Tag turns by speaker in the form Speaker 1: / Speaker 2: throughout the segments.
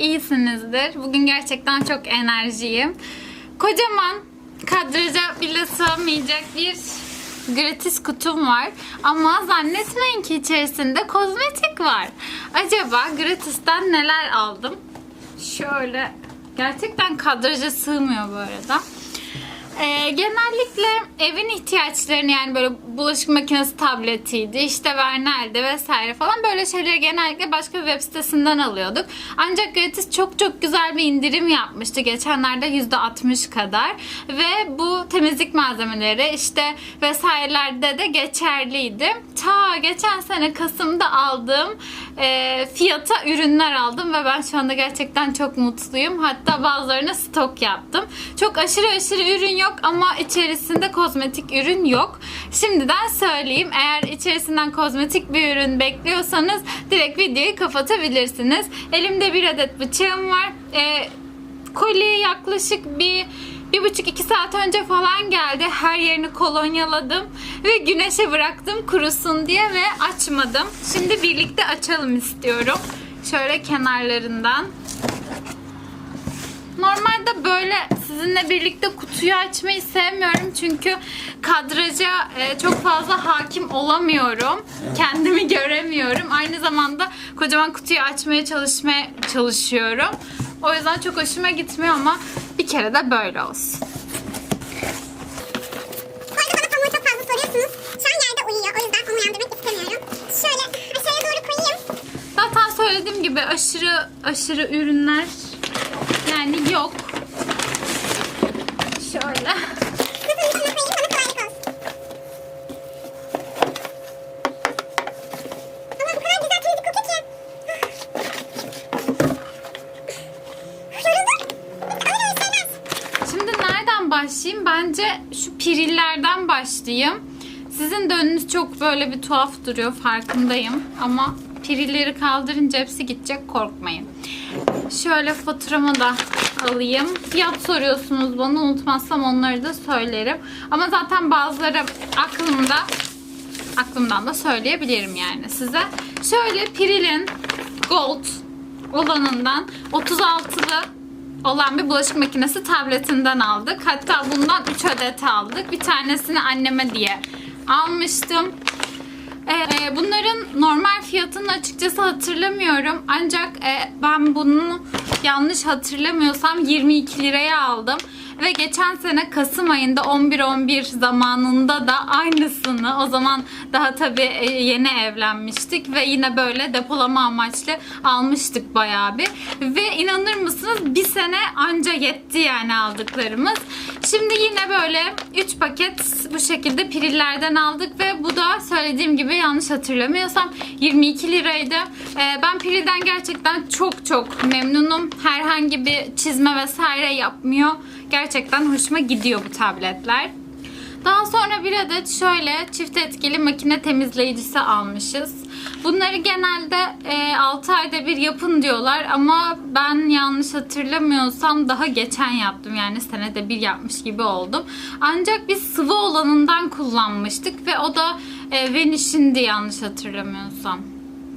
Speaker 1: iyisinizdir. Bugün gerçekten çok enerjiyim. Kocaman kadraja bile sığmayacak bir gratis kutum var. Ama zannetmeyin ki içerisinde kozmetik var. Acaba gratisten neler aldım? Şöyle gerçekten kadraja sığmıyor bu arada. Ee, genellikle evin ihtiyaçlarını yani böyle bulaşık makinesi tabletiydi, işte Vernel'di vesaire falan böyle şeyleri genellikle başka bir web sitesinden alıyorduk. Ancak gratis çok çok güzel bir indirim yapmıştı geçenlerde %60 kadar ve bu temizlik malzemeleri işte vesairelerde de geçerliydi. Ta geçen sene Kasım'da aldığım e, fiyata ürünler aldım ve ben şu anda gerçekten çok mutluyum. Hatta bazılarına stok yaptım. Çok aşırı aşırı ürün yok ama içerisinde kozmetik ürün yok. Şimdiden söyleyeyim eğer içerisinden kozmetik bir ürün bekliyorsanız direkt videoyu kapatabilirsiniz. Elimde bir adet bıçağım var. E, kolye yaklaşık bir bir buçuk iki saat önce falan geldi. Her yerini kolonyaladım ve güneşe bıraktım kurusun diye ve açmadım. Şimdi birlikte açalım istiyorum. Şöyle kenarlarından. Normalde böyle sizinle birlikte kutuyu açmayı sevmiyorum çünkü kadraja e, çok fazla hakim olamıyorum. Kendimi göremiyorum. Aynı zamanda kocaman kutuyu açmaya çalışmaya çalışıyorum. O yüzden çok hoşuma gitmiyor ama bir kere de böyle olsun. Söylediğim gibi aşırı aşırı ürünler yani yok. Şöyle. Şimdi nereden başlayayım? Bence şu pirillerden başlayayım. Sizin de önünüz çok böyle bir tuhaf duruyor farkındayım. Ama pirilleri kaldırınca hepsi gidecek korkmayın. Şöyle faturamı da alayım. Fiyat soruyorsunuz bana unutmazsam onları da söylerim. Ama zaten bazıları aklımda aklımdan da söyleyebilirim yani size. Şöyle Piril'in Gold olanından 36'lı olan bir bulaşık makinesi tabletinden aldık. Hatta bundan 3 adet aldık. Bir tanesini anneme diye almıştım. Ee, bunların normal fiyatını açıkçası hatırlamıyorum. Ancak e, ben bunu yanlış hatırlamıyorsam 22 liraya aldım. Ve geçen sene Kasım ayında 11-11 zamanında da aynısını o zaman daha tabii e, yeni evlenmiştik ve yine böyle depolama amaçlı almıştık bayağı bir. Ve inanır mısınız bir sene anca yetti yani aldıklarımız. Şimdi yine böyle 3 paket bu şekilde pirillerden aldık ve bu da söylediğim gibi yanlış hatırlamıyorsam 22 liraydı. Ee, ben pirilden gerçekten çok çok memnunum. Herhangi bir çizme vesaire yapmıyor. Gerçekten hoşuma gidiyor bu tabletler. Daha sonra bir adet şöyle çift etkili makine temizleyicisi almışız. Bunları genelde e, 6 ayda bir yapın diyorlar ama ben yanlış hatırlamıyorsam daha geçen yaptım. Yani senede bir yapmış gibi oldum. Ancak biz sıvı olanından kullanmıştık ve o da e, Vanish'indi yanlış hatırlamıyorsam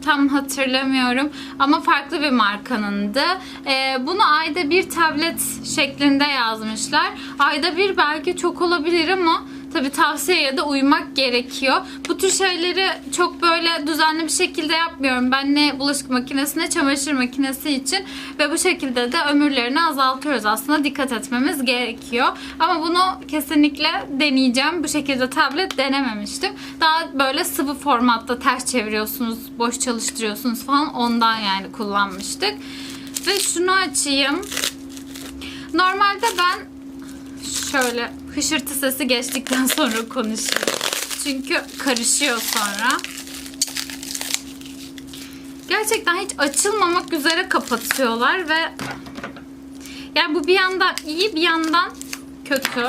Speaker 1: tam hatırlamıyorum ama farklı bir markanındı. Ee, bunu ayda bir tablet şeklinde yazmışlar. Ayda bir belki çok olabilir ama tabi tavsiyeye de uymak gerekiyor. Bu tür şeyleri çok böyle düzenli bir şekilde yapmıyorum. Ben ne bulaşık makinesi ne çamaşır makinesi için ve bu şekilde de ömürlerini azaltıyoruz. Aslında dikkat etmemiz gerekiyor. Ama bunu kesinlikle deneyeceğim. Bu şekilde tablet denememiştim. Daha böyle sıvı formatta ters çeviriyorsunuz, boş çalıştırıyorsunuz falan ondan yani kullanmıştık. Ve şunu açayım. Normalde ben şöyle hışırtı sesi geçtikten sonra konuşayım. Çünkü karışıyor sonra. Gerçekten hiç açılmamak üzere kapatıyorlar ve yani bu bir yandan iyi bir yandan kötü.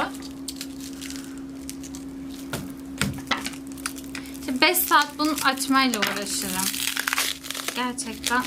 Speaker 1: 5 saat bunu açmayla uğraşırım. Gerçekten.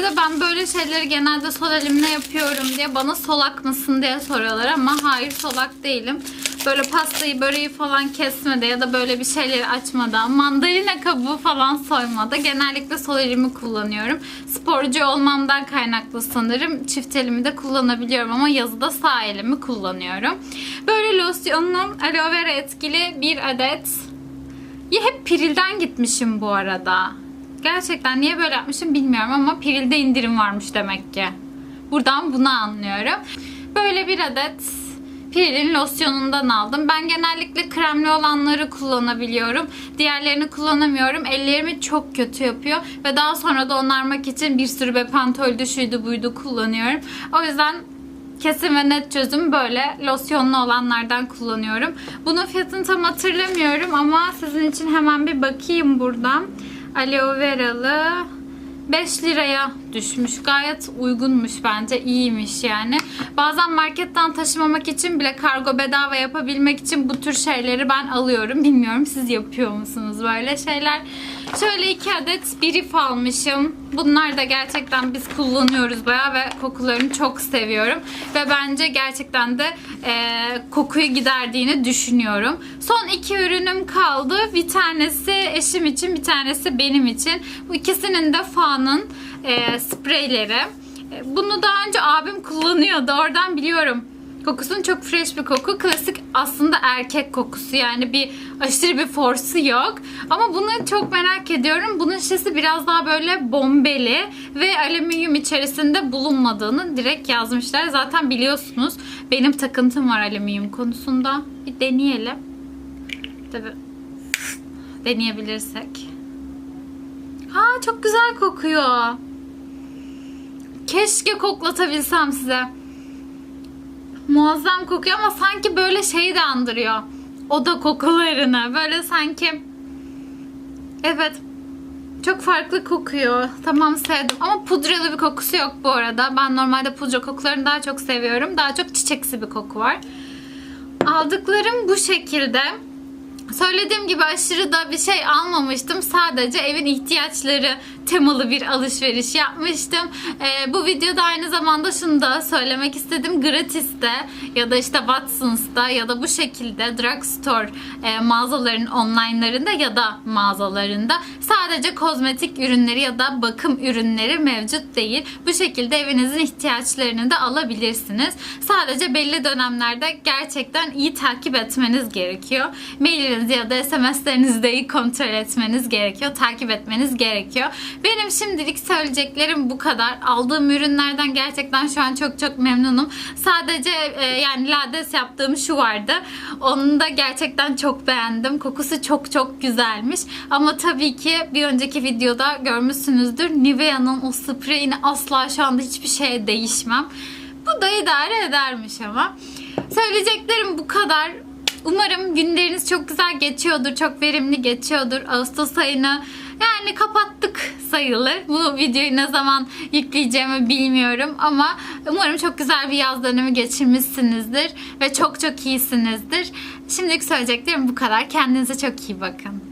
Speaker 1: Arada ben böyle şeyleri genelde sol elimle yapıyorum diye bana solak mısın diye soruyorlar ama hayır solak değilim. böyle pastayı böreği falan kesmede ya da böyle bir şeyleri açmada mandalina kabuğu falan soymada genellikle sol elimi kullanıyorum. Sporcu olmamdan kaynaklı sanırım çift elimi de kullanabiliyorum ama yazıda sağ elimi kullanıyorum. Böyle losyonum aloe vera etkili bir adet. Ya hep Piril'den gitmişim bu arada. Gerçekten niye böyle yapmışım bilmiyorum ama Piril'de indirim varmış demek ki. Buradan bunu anlıyorum. Böyle bir adet Piril'in losyonundan aldım. Ben genellikle kremli olanları kullanabiliyorum. Diğerlerini kullanamıyorum. Ellerimi çok kötü yapıyor. Ve daha sonra da onarmak için bir sürü Bepantol'du şuydu buydu kullanıyorum. O yüzden kesin ve net çözüm böyle losyonlu olanlardan kullanıyorum. Bunun fiyatını tam hatırlamıyorum ama sizin için hemen bir bakayım buradan. Aloe veralı 5 liraya düşmüş. Gayet uygunmuş bence. iyiymiş yani. Bazen marketten taşımamak için bile kargo bedava yapabilmek için bu tür şeyleri ben alıyorum. Bilmiyorum siz yapıyor musunuz böyle şeyler? Şöyle iki adet birif almışım. Bunlar da gerçekten biz kullanıyoruz bayağı ve kokularını çok seviyorum. Ve bence gerçekten de e, kokuyu giderdiğini düşünüyorum. Son iki ürünüm kaldı. Bir tanesi eşim için bir tanesi benim için. Bu ikisinin de Fa'nın e, spreyleri. E, Bunu daha önce abim kullanıyordu. Oradan biliyorum. Kokusunun çok fresh bir koku. Klasik aslında erkek kokusu. Yani bir aşırı bir forsu yok. Ama bunu çok merak ediyorum. Bunun şişesi biraz daha böyle bombeli ve alüminyum içerisinde bulunmadığını direkt yazmışlar. Zaten biliyorsunuz benim takıntım var alüminyum konusunda. Bir deneyelim. Tabii deneyebilirsek. Ha çok güzel kokuyor. Keşke koklatabilsem size. Muazzam kokuyor ama sanki böyle şeyi de andırıyor. Oda kokularını. Böyle sanki Evet. Çok farklı kokuyor. Tamam sevdim. Ama pudralı bir kokusu yok bu arada. Ben normalde pudra kokularını daha çok seviyorum. Daha çok çiçeksi bir koku var. Aldıklarım bu şekilde. Söylediğim gibi aşırı da bir şey almamıştım. Sadece evin ihtiyaçları temalı bir alışveriş yapmıştım. Ee, bu videoda aynı zamanda şunu da söylemek istedim. Gratis'te ya da işte Watson's'ta ya da bu şekilde drugstore e, mağazaların online'larında ya da mağazalarında sadece kozmetik ürünleri ya da bakım ürünleri mevcut değil. Bu şekilde evinizin ihtiyaçlarını da alabilirsiniz. Sadece belli dönemlerde gerçekten iyi takip etmeniz gerekiyor. Mailinizi ya da SMS'lerinizi de iyi kontrol etmeniz gerekiyor. Takip etmeniz gerekiyor. Benim şimdilik söyleyeceklerim bu kadar. Aldığım ürünlerden gerçekten şu an çok çok memnunum. Sadece e, yani lades yaptığım şu vardı. Onu da gerçekten çok beğendim. Kokusu çok çok güzelmiş. Ama tabii ki bir önceki videoda görmüşsünüzdür. Nivea'nın o spreyini asla şu anda hiçbir şeye değişmem. Bu da idare edermiş ama. Söyleyeceklerim bu kadar. Umarım günleriniz çok güzel geçiyordur, çok verimli geçiyordur. Ağustos ayını yani kapattık sayılır. Bu videoyu ne zaman yükleyeceğimi bilmiyorum ama umarım çok güzel bir yaz dönemi geçirmişsinizdir ve çok çok iyisinizdir. Şimdilik söyleyeceklerim bu kadar. Kendinize çok iyi bakın.